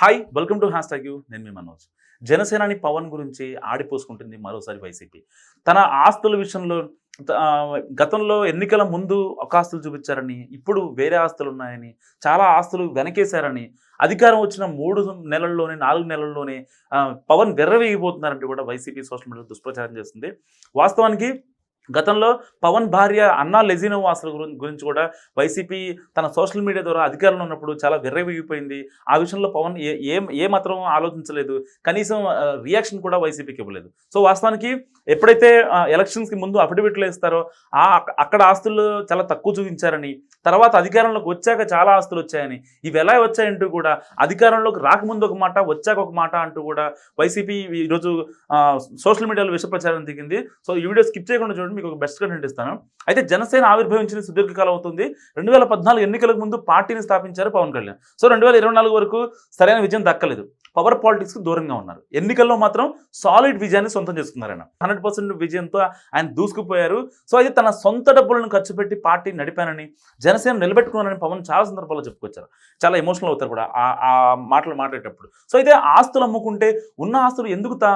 Hi welcome to hash tag you నేను మీ మనోజ్. జనసేనాని పవన్ గురించి ఆడిపోసుకుంటుంది మరోసారి వైసీపీ. తన ఆస్తుల విషయంలో గతంలో ఎన్నికల ముందు ఒక ఆస్తులు చూపించారని ఇప్పుడు వేరే ఆస్తులు ఉన్నాయని చాలా ఆస్తులు వెనకేశారని అధికారం వచ్చిన మూడు నెలల్లోనే నాలుగు నెలల్లోనే పవన్ వెర్రవేగిపోతున్నారంటూ కూడా వైసీపీ సోషల్ మీడియాలో దుష్ప్రచారం చేస్తుంది. వాస్తవానికి గతంలో పవన్ భార్య అన్నా లెజినో ఆస్తుల గురించి కూడా వైసీపీ తన సోషల్ మీడియా ద్వారా అధికారంలో ఉన్నప్పుడు చాలా వెర్రవిగిపోయింది. ఆ విషయంలో పవన్ ఏ ఏ మాత్రం ఆలోచించలేదు. కనీసం రియాక్షన్ కూడా వైసీపీకి ఇవ్వలేదు. సో వాస్తవానికి ఎప్పుడైతే ఎలక్షన్స్కి ముందు అఫిడవిట్లు వేస్తారో ఆ అక్కడ ఆస్తులు చాలా తక్కువ చూపించారని తర్వాత అధికారంలోకి వచ్చాక చాలా ఆస్తులు వచ్చాయని ఇవి ఎలా వచ్చాయంటూ కూడా అధికారంలోకి రాకముందు ఒక మాట వచ్చాక ఒక మాట అంటూ కూడా వైసీపీ ఈరోజు సోషల్ మీడియాలో విష ప్రచారం దిగింది. సో ఈ వీడియో స్కిప్ చేయకుండా చూడండి. మీకు ఒక బెస్ట్ కంటెంట్ ఇస్తాను. అయితే జనసేన ఆవిర్భవించిన సుదీర్ఘకాలం అవుతుంది. రెండు వేల పద్నాలుగు ఎన్నికలకు ముందు పార్టీని స్థాపించారు పవన్ కళ్యాణ్. సో రెండు వేల ఇరవై నాలుగు వరకు సరైన విజయం దక్కలేదు. పవర్ పాలిటిక్స్కి దూరంగా ఉన్నారు. ఎన్నికల్లో మాత్రం సాలిడ్ విజయాన్ని సొంతం చేసుకున్నారు ఆయన. హండ్రెడ్ పర్సెంట్ విజయంతో ఆయన దూసుకుపోయారు. సో అయితే తన సొంత డబ్బులను ఖర్చు పెట్టి పార్టీ నడిపానని జనసేన నిలబెట్టుకున్నానని పవన్ చాలా సందర్భాల్లో చెప్పుకొచ్చారు. చాలా ఎమోషనల్ అవుతారు కూడా ఆ మాటలు మాట్లాడేటప్పుడు. సో అయితే ఆస్తులు అమ్ముకుంటే ఉన్న ఆస్తులు ఎందుకు త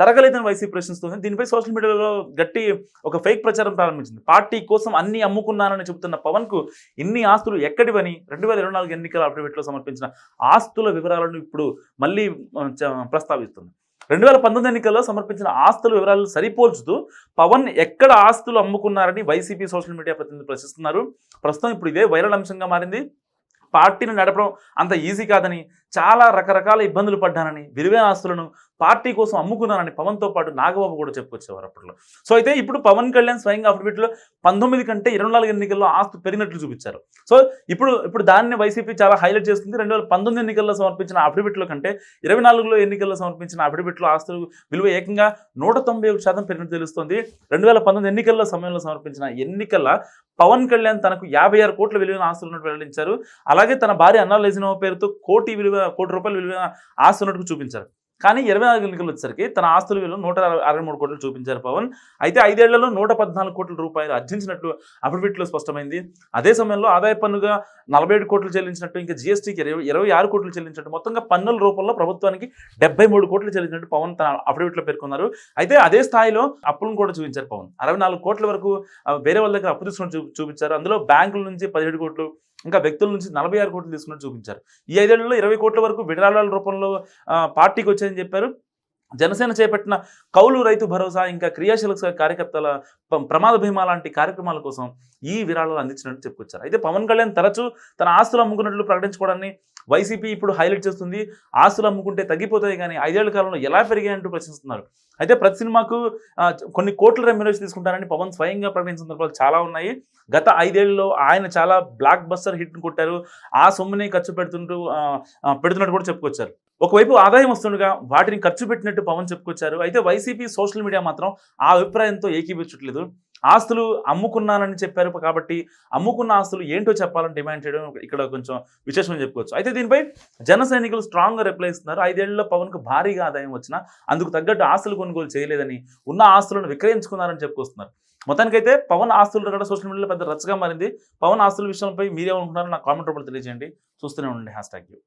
తరగలేదని వైసీపీ ప్రశ్నిస్తుంది. దీనిపై సోషల్ మీడియాలో గట్టి ఒక ఫేక్ ప్రచారం ప్రారంభించింది. పార్టీ కోసం అన్ని అమ్ముకున్నానని చెబుతున్న పవన్కు ఇన్ని ఆస్తులు ఎక్కడివని రెండు వేల ఇరవై నాలుగు ఎన్నికల అఫిడవిట్లో సమర్పించిన ఆస్తుల వివరాలను ఇప్పుడు మళ్ళీ చ- ప్రస్తావిస్తుంది. రెండు వేల పంతొమ్మిది ఎన్నికల్లో సమర్పించిన ఆస్తుల వివరాలు సరిపోల్చుతూ పవన్ ఎక్కడ ఆస్తులు అమ్ముకున్నారని వైసీపీ సోషల్ మీడియా ప్రతినిధులు ప్రశ్నిస్తున్నారు. ప్రస్తుతం ఇప్పుడు ఇదే వైరల్ అంశంగా మారింది. పార్టీని నడపడం అంత ఈజీ కాదని చాలా రకరకాల ఇబ్బందులు పడ్డానని విలువైన ఆస్తులను పార్టీ కోసం అమ్ముకున్నానని పవన్తో పాటు నాగబాబు కూడా చెప్పుకొచ్చేవారు అప్పట్లో. సో అయితే ఇప్పుడు పవన్ కళ్యాణ్ స్వయంగా అఫిడవిట్లో పంతొమ్మిది కంటే ఇరవై నాలుగు ఎన్నికల్లో ఆస్తు పెరిగినట్లు చూపించారు. సో ఇప్పుడు ఇప్పుడు దాన్ని వైసీపీ చాలా హైలైట్ చేస్తుంది. రెండు వేల పంతొమ్మిది ఎన్నికల్లో సమర్పించిన అఫిడవిట్లో కంటే ఇరవై నాలుగులో ఎన్నికల్లో సమర్పించిన అఫిడవిట్లో ఆస్తులు విలువ ఏకంగా నూట తొంభై ఒక శాతం పెరిగినట్టు తెలుస్తోంది. రెండు వేల పంతొమ్మిది ఎన్నికల్లో సమయంలో సమర్పించిన ఎన్నికల పవన్ కళ్యాణ్ తనకు యాభై ఆరు కోట్ల విలువైన ఆస్తులు ఉన్నట్టు వెల్లడించారు. అలాగే తన భార్య అన్నా లెజినో పేరుతో కోటి విలువ కోటి రూపాయల విలువైన ఆస్తి ఉన్నట్టు చూపించారు. కానీ ఇరవై నాలుగు ఎన్నికలు వచ్చేసరికి తన ఆస్తుల విలువ నూట అరవై మూడు కోట్లు చూపించారు పవన్. అయితే ఐదేళ్ళలో నూట పద్నాలుగు కోట్ల రూపాయలు అర్జించినట్లు అఫిడవిట్లో స్పష్టమైంది. అదే సమయంలో ఆదాయ పన్నుగా నలభై ఏడు కోట్లు చెల్లించినట్టు ఇంకా జీఎస్టీకి ఇరవై ఇరవై ఆరు కోట్లు చెల్లించినట్టు మొత్తంగా పన్నుల రూపంలో ప్రభుత్వానికి డెబ్బై మూడు కోట్లు చెల్లించినట్టు పవన్ తన అఫిడవిట్లో పేర్కొన్నారు. అయితే అదే స్థాయిలో అప్పులను కూడా చూపించారు పవన్. అరవై నాలుగు కోట్ల వరకు వేరే వాళ్ళ దగ్గర అప్పు తీసుకుని చూపించారు. అందులో బ్యాంకుల నుంచి పదిహేడు కోట్లు ఇంకా వ్యక్తుల నుంచి నలభై ఆరు కోట్లు తీసుకున్నట్టు చూపించారు. ఈ ఐదేళ్ళలో ఇరవై కోట్ల వరకు విరాళాల రూపంలో పార్టీకి వచ్చాయని చెప్పారు. జనసేన చేపట్టిన కౌలు రైతు భరోసా ఇంకా క్రియాశీల కార్యకర్తల ప్రమాద భీమా లాంటి కార్యక్రమాల కోసం ఈ విరాళాలు అందించినట్టు చెప్పుకొచ్చారు. అయితే పవన్ కళ్యాణ్ తరచూ తన ఆస్తులు అమ్ముకున్నట్లు ప్రకటించుకోవడాన్ని వైసీపీ ఇప్పుడు హైలైట్ చేస్తుంది. ఆస్తులు అమ్ముకుంటే తగ్గిపోతాయి కానీ ఐదేళ్ళ కాలంలో ఎలా పెరిగాయంటూ ప్రశ్నిస్తున్నారు. అయితే ప్రతి సినిమాకు కొన్ని కోట్ల రెమ్యూరేషన్ తీసుకుంటారని పవన్ స్వయంగా ప్రకటించిన సందర్భాలు చాలా ఉన్నాయి. గత ఐదేళ్ళలో ఆయన చాలా బ్లాక్ బస్టర్ హిట్ను కొట్టారు. ఆ సొమ్ముని ఖర్చు పెడుతుంటూ పెడుతున్నట్టు కూడా చెప్పుకొచ్చారు. ఒకవైపు ఆదాయం వస్తుండగా వాటిని ఖర్చు పెట్టినట్టు పవన్ చెప్పుకొచ్చారు. అయితే వైసీపీ సోషల్ మీడియా మాత్రం ఆ అభిప్రాయంతో ఏకీపించట్లేదు ఆస్తులు అమ్ముకున్నానని చెప్పారు కాబట్టి అమ్ముకున్న ఆస్తులు ఏంటో చెప్పాలని డిమాండ్ చేయడం ఇక్కడ కొంచెం విశేషమని చెప్పుకోవచ్చు. అయితే దీనిపై జన సైనికులు స్ట్రాంగ్గా రిప్లై ఇస్తున్నారు. ఐదేళ్ళలో పవన్కు భారీగా ఆదాయం వచ్చినా అందుకు తగ్గట్టు ఆస్తులు కొనుగోలు చేయలేదని ఉన్న ఆస్తులను విక్రయించుకున్నారని చెప్పుకొస్తున్నారు. మొత్తానికైతే పవన్ ఆస్తులు కూడా సోషల్ మీడియాలో పెద్ద రచ్చగా మారింది. పవన్ ఆస్తుల విషయంపై మీరేమనుకుంటున్నారో నా కామెంట్ రూపంలో తెలియజేయండి. చూస్తూనే ఉండండి. Hash tag you.